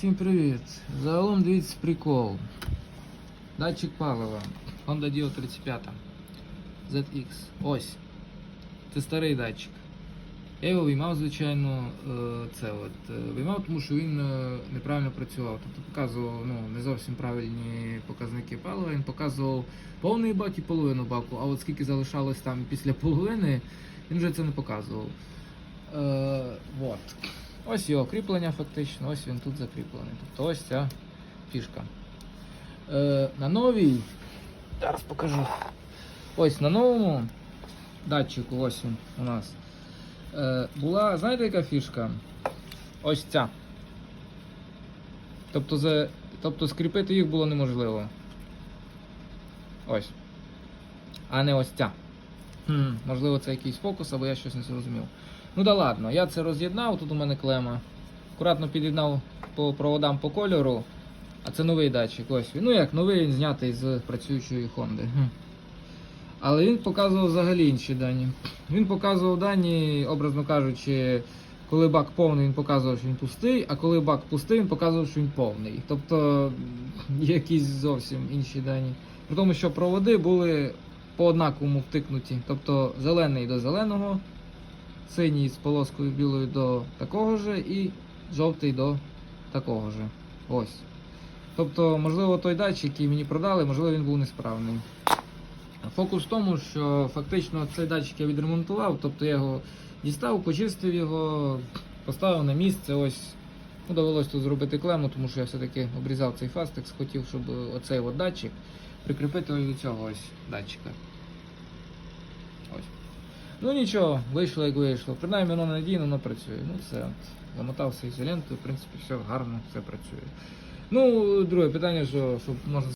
Всім привіт! Загалом дивіться прикол. Датчик палива. Honda Dio 35 ZX. Ось. Це старий датчик. Я його виймав, звичайно, е, це от. е, Виймав, тому що він е, неправильно працював. Тобто показував ну, не зовсім правильні показники палива. Він показував повний бак і половину баку, а от скільки залишалось там після половини, він вже це не показував. Е, вот. Ось його кріплення фактично, ось він тут закріплений. Тобто ось ця фішка. Е, на новій. Зараз покажу. Ось на новому датчику, ось він у нас. Е, була, знаєте, яка фішка? Ось ця. Тобто, за, тобто скріпити їх було неможливо. Ось. А не ось ця. Хм, можливо, це якийсь фокус, або я щось не зрозумів. Ну да ладно, я це роз'єднав, тут у мене клема. Акуратно під'єднав по проводам по кольору. А це новий датчик. Ось він. Ну як новий він знятий з працюючої Honda. Але він показував взагалі інші дані. Він показував дані, образно кажучи, коли бак повний, він показував, що він пустий, а коли бак пустий, він показував, що він повний. Тобто якісь зовсім інші дані. При тому, що проводи були по однаковому втикнуті. Тобто зелений до зеленого, синій з полоскою білою до такого же і жовтий до такого же. Ось. Тобто, можливо, той датчик, який мені продали, можливо, він був несправний. Фокус в тому, що фактично цей датчик я відремонтував, тобто я його дістав, почистив його, поставив на місце. Ось ну, довелось тут зробити клему, тому що я все-таки обрізав цей фастекс, хотів, щоб оцей от датчик прикріпити до цього ось датчика. Ось. Ну нічого, вийшло як вийшло. Принаймні воно надійно, воно працює. Ну все, от, замотався ізолентою, в принципі, все гарно, все працює. Ну, друге питання, що, що можна